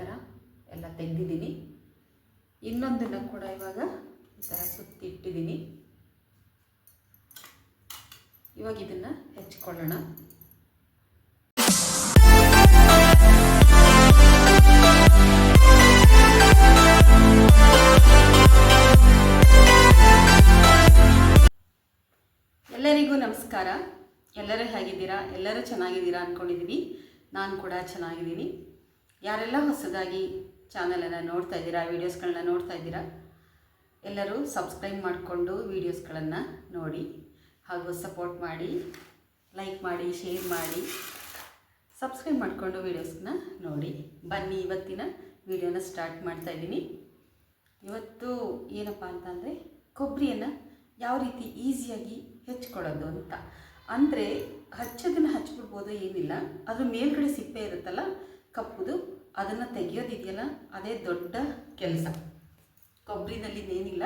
ಥರ ಎಲ್ಲ ತೆಗೆದಿದ್ದೀನಿ. ಇನ್ನೊಂದನ್ನು ಕೂಡ ಇವಾಗ ಈ ಥರ ಸುತ್ತಿಟ್ಟಿದ್ದೀನಿ. ಇವಾಗ ಇದನ್ನು ಹೆಚ್ಕೊಳ್ಳೋಣ. ಎಲ್ಲರಿಗೂ ನಮಸ್ಕಾರ. ಎಲ್ಲರೂ ಹೇಗಿದ್ದೀರಾ? ಎಲ್ಲರೂ ಚೆನ್ನಾಗಿದ್ದೀರಾ ಅಂದ್ಕೊಂಡಿದ್ದೀನಿ ನಾನು ಕೂಡ ಚೆನ್ನಾಗಿದ್ದೀನಿ. ಯಾರೆಲ್ಲ ಹೊಸದಾಗಿ ಚಾನಲನ್ನು ನೋಡ್ತಾ ಇದ್ದೀರಾ ವೀಡಿಯೋಸ್ಗಳನ್ನ ನೋಡ್ತಾ ಇದ್ದೀರಾ, ಎಲ್ಲರೂ ಸಬ್ಸ್ಕ್ರೈಬ್ ಮಾಡಿಕೊಂಡು ವೀಡಿಯೋಸ್ಗಳನ್ನು ನೋಡಿ, ಹಾಗೂ ಸಪೋರ್ಟ್ ಮಾಡಿ ಲೈಕ್ ಮಾಡಿ ಶೇರ್ ಮಾಡಿ ಸಬ್ಸ್ಕ್ರೈಬ್ ಮಾಡಿಕೊಂಡು ವೀಡಿಯೋಸ್ನ ನೋಡಿ. ಬನ್ನಿ, ಇವತ್ತಿನ ವೀಡಿಯೋನ ಸ್ಟಾರ್ಟ್ ಮಾಡ್ತಾ ಇದ್ದೀನಿ. ಇವತ್ತು ಏನಪ್ಪ ಅಂತಂದರೆ ಕೊಬ್ಬರಿಯನ್ನು ಯಾವ ರೀತಿ ಈಸಿಯಾಗಿ ಹೆಚ್ಕೊಳ್ಳೋದು ಅಂತ. ಅಂದರೆ ಹಚ್ಚೋದನ್ನು ಹಚ್ಬಿಡ್ಬೋದು ಏನಿಲ್ಲ, ಅದ್ರ ಮೇಲ್ಗಡೆ ಸಿಪ್ಪೆ ಇರುತ್ತಲ್ಲ ಕಪ್ಪುದು, ಅದನ್ನು ತೆಗೆಯೋದಿದೆಯಲ್ಲ ಅದೇ ದೊಡ್ಡ ಕೆಲಸ. ಕೊಬ್ಬರಿನಲ್ಲಿ ಏನಿಲ್ಲ,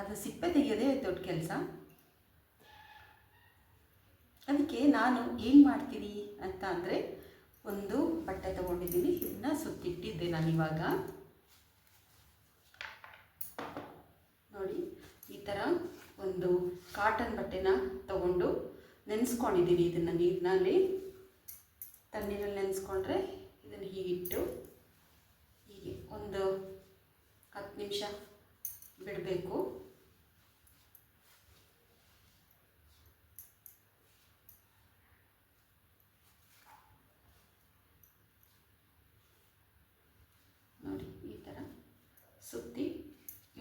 ಅದು ಸಿಪ್ಪೆ ತೆಗೆಯೋದೇ ದೊಡ್ಡ ಕೆಲಸ. ಅದಕ್ಕೆ ನಾನು ಏನು ಮಾಡ್ತೀನಿ ಅಂತ ಅಂದರೆ, ಒಂದು ಬಟ್ಟೆ ತೊಗೊಂಡಿದ್ದೀನಿ, ಇದನ್ನ ಸುತ್ತಿಟ್ಟಿದ್ದೆ ನಾನು ಇವಾಗ. ನೋಡಿ, ಈ ಥರ ಒಂದು ಕಾಟನ್ ಬಟ್ಟೆನ ತಗೊಂಡು ನೆನೆಸ್ಕೊಂಡಿದ್ದೀನಿ ಇದನ್ನು ನೀರಿನಲ್ಲಿ. ತಣ್ಣೀರಲ್ಲಿ ನೆನೆಸ್ಕೊಂಡ್ರೆ ಇದನ್ನು ಹೀಗಿಟ್ಟು ಹೀಗೆ ಒಂದು ಹತ್ತು ನಿಮಿಷ ಬಿಡಬೇಕು. ನೋಡಿ, ಈ ಥರ ಸುತ್ತಿ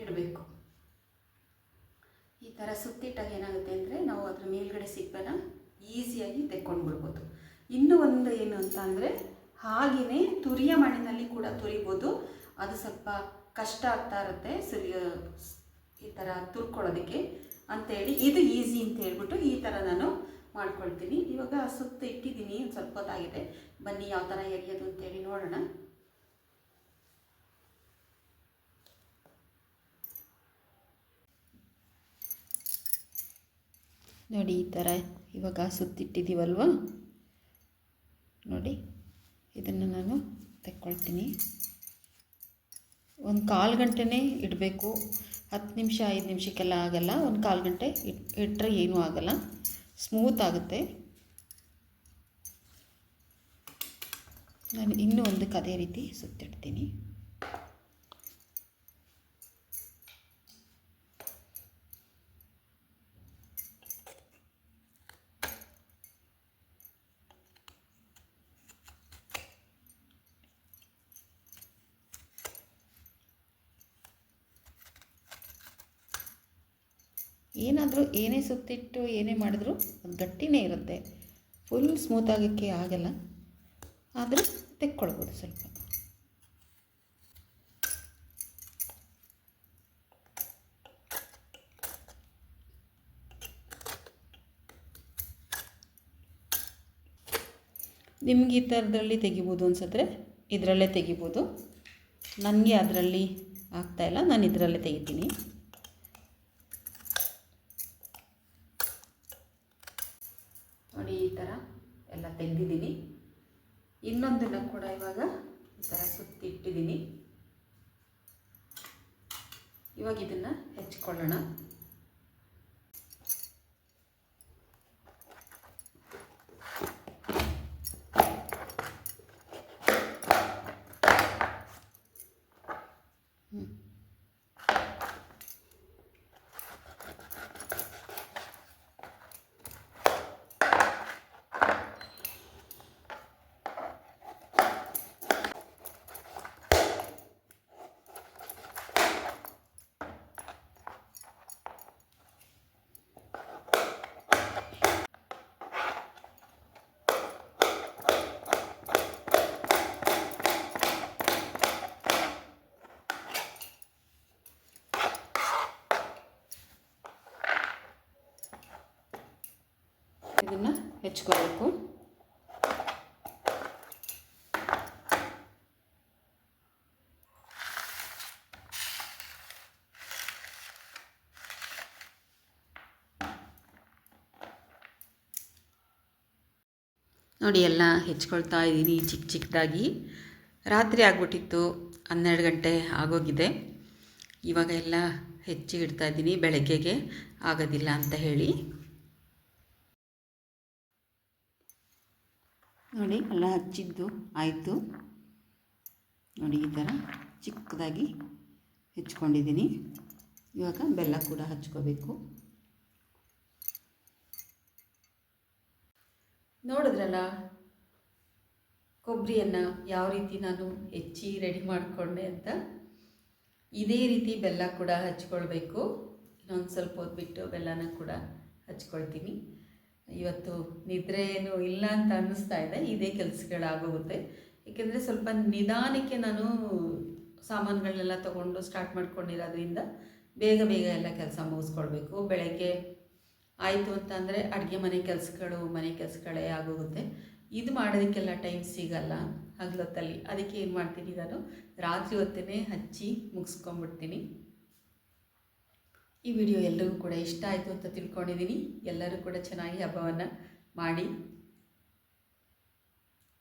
ಇಡಬೇಕು. ಈ ಥರ ಸುತ್ತಿಟ್ಟಾಗ ಏನಾಗುತ್ತೆ ಅಂದರೆ ನಾವು ಅದರ ಮೇಲ್ಗಡೆ ಸಿಪ್ಪೆನ ಈಸಿಯಾಗಿ ತೆಕ್ಕೊಂಡು ಬಿಡ್ಬೋದು ಇನ್ನೂ ಒಂದು ಏನು ಅಂತ ಅಂದರೆ ಹಾಗೆಯೇ ತುರಿಯ ಮಣ್ಣಿನಲ್ಲಿ ಕೂಡ ತುರಿಬೋದು. ಅದು ಸ್ವಲ್ಪ ಕಷ್ಟ ಆಗ್ತಾ ಇರುತ್ತೆ ಸುರಿಯ ಈ ಥರ ತುರ್ಕೊಳ್ಳೋದಕ್ಕೆ ಅಂತೇಳಿ. ಇದು ಈಸಿ ಅಂತ ಹೇಳ್ಬಿಟ್ಟು ಈ ಥರ ನಾನು ಮಾಡ್ಕೊಳ್ತೀನಿ. ಇವಾಗ ಸುತ್ತ ಇಟ್ಟಿದ್ದೀನಿ, ಒಂದು ಸ್ವಲ್ಪ ಹೊತ್ತಾಗಿದೆ. ಬನ್ನಿ ಯಾವ ಥರ ಎರಿಯೋದು ಅಂತೇಳಿ ನೋಡೋಣ. ನೋಡಿ ಈ ಥರ ಇವಾಗ ಸುತ್ತಿಟ್ಟಿದ್ದೀವಲ್ವ? ನೋಡಿ. ಇದನ್ನು ನಾನು ತೆಕ್ಕೊಳ್ತೀನಿ. ಒಂದು ಕಾಲು ಗಂಟೆನೇ ಇಡಬೇಕು. ಹತ್ತು ನಿಮಿಷ, ಐದು ನಿಮಿಷಕ್ಕೆಲ್ಲ ಆಗಲ್ಲ. ಒಂದು ಕಾಲು ಗಂಟೆ ಇಟ್ ಇಟ್ಟರೆ ಏನೂ ಆಗಲ್ಲ. ಸ್ಮೂತ್ ಆಗುತ್ತೆ. ನಾನು ಇನ್ನೂ ಒಂದಕ್ಕೆ ಅದೇ ರೀತಿ ಸುತ್ತಿಡ್ತೀನಿ. ಏನಾದರೂ ಏನೇ ಸುತ್ತಿಟ್ಟು ಏನೇ ಮಾಡಿದ್ರು ಅದು ಗಟ್ಟಿನೇ ಇರುತ್ತೆ. ಫುಲ್ ಸ್ಮೂತ್ ಆಗೋಕ್ಕೆ ಆಗಲ್ಲ. ಆದರೆ ತೆಕ್ಕೊಳ್ಬೋದು ಸ್ವಲ್ಪ. ನಿಮ್ಗೆ ಈ ಥರದ್ರಲ್ಲಿ ತೆಗಿಬೋದು ಅನ್ಸಿದ್ರೆ ಇದರಲ್ಲೇ ತೆಗಿಬೋದು. ನನಗೆ ಅದರಲ್ಲಿ ಆಗ್ತಾಯಿಲ್ಲ ನಾನು ಇದರಲ್ಲೇ ತೆಗಿತೀನಿ. ನೋಡಿ ಈ ಥರ ಎಲ್ಲ ತೆಗೆದಿದ್ದೀನಿ. ಇನ್ನೊಂದನ್ನು ಕೂಡ ಇವಾಗ ಈ ಥರ ಸುತ್ತಿಟ್ಟಿದ್ದೀನಿ ಇವಾಗ ಇದನ್ನು ಹೆಚ್ಕೊಳ್ಳೋಣ. ಇದನ್ನು ಹೆಚ್ಕೋಬೇಕು. ನೋಡಿ, ಎಲ್ಲ ಹೆಚ್ಕೊಳ್ತಾ ಇದ್ದೀನಿ ಚಿಕ್ಕ ಚಿಕ್ಕದಾಗಿ ರಾತ್ರಿ ಆಗ್ಬಿಟ್ಟಿತ್ತು, ಹನ್ನೆರಡು ಗಂಟೆ ಆಗೋಗಿದೆ. ಇವಾಗ ಎಲ್ಲ ಹೆಚ್ಚಿಡ್ತಾ ಇದ್ದೀನಿ, ಬೆಳಗ್ಗೆಗೆ ಆಗೋದಿಲ್ಲ ಅಂತ ಹೇಳಿ. ನೋಡಿ, ಎಲ್ಲ ಹಚ್ಚಿದ್ದು, ಆಯಿತು. ನೋಡಿ, ಈ ಥರ ಚಿಕ್ಕದಾಗಿ ಹೆಚ್ಕೊಂಡಿದ್ದೀನಿ. ಇವಾಗ ಬೆಲ್ಲ ಕೂಡ ಹಚ್ಕೋಬೇಕು. ನೋಡಿದ್ರಲ್ಲ, ಕೊಬ್ಬರಿಯನ್ನು ಯಾವ ರೀತಿ ನಾನು ಹೆಚ್ಚಿ ರೆಡಿ ಮಾಡಿಕೊಂಡೆ ಅಂತ? ಇದೇ ರೀತಿ ಬೆಲ್ಲ ಕೂಡ ಹಚ್ಕೊಳ್ಬೇಕು. ಇನ್ನೊಂದು ಸ್ವಲ್ಪ ಹೊತ್ತು ಬಿಟ್ಟು ಬೆಲ್ಲನ ಕೂಡ ಹಚ್ಕೊಳ್ತೀನಿ. ಇವತ್ತು ನಿದ್ರೆ ಏನು ಇಲ್ಲ ಅಂತ ಅನ್ನಿಸ್ತಾ ಇದೆ. ಇದೇ ಕೆಲಸಗಳಾಗೋಗುತ್ತೆ. ಏಕೆಂದರೆ ಸ್ವಲ್ಪ ನಿಧಾನಕ್ಕೆ ನಾನು ಸಾಮಾನುಗಳನ್ನೆಲ್ಲ ತಗೊಂಡು ಸ್ಟಾರ್ಟ್ ಮಾಡ್ಕೊಂಡಿರೋದ್ರಿಂದ ಬೇಗ ಬೇಗ ಎಲ್ಲ ಕೆಲಸ ಮುಗಿಸ್ಕೊಳ್ಬೇಕು. ಬೆಳಗ್ಗೆ ಆಯಿತು ಅಂತಂದರೆ ಅಡುಗೆ ಮನೆ ಕೆಲಸಗಳು, ಮನೆ ಕೆಲಸಗಳೇ ಆಗೋಗುತ್ತೆ. ಇದು ಮಾಡೋದಕ್ಕೆಲ್ಲ ಟೈಮ್ ಸಿಗಲ್ಲ ಹಗಲೊತ್ತಲ್ಲಿ. ಅದಕ್ಕೆ ಏನು ಮಾಡ್ತೀನಿ ನಾನು? ರಾತ್ರಿ ಹೊತ್ತೇ ಹಚ್ಚಿ ಮುಗಿಸ್ಕೊಂಬಿಡ್ತೀನಿ ಈ ವಿಡಿಯೋ ಎಲ್ಲರಿಗೂ ಕೂಡ ಇಷ್ಟ ಆಯಿತು ಅಂತ ತಿಳ್ಕೊಂಡಿದ್ದೀನಿ. ಎಲ್ಲರೂ ಕೂಡ ಚೆನ್ನಾಗಿ ಹಬ್ಬವನ್ನು ಮಾಡಿ.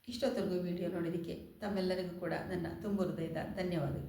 ಇಷ್ಟೊತ್ತರೆಗೂ ವಿಡಿಯೋ ನೋಡಿದ್ದಕ್ಕೆ ತಮ್ಮೆಲ್ಲರಿಗೂ ಕೂಡ ನನ್ನ ತುಂಬ ಹೃದಯದ ಧನ್ಯವಾದಗಳು.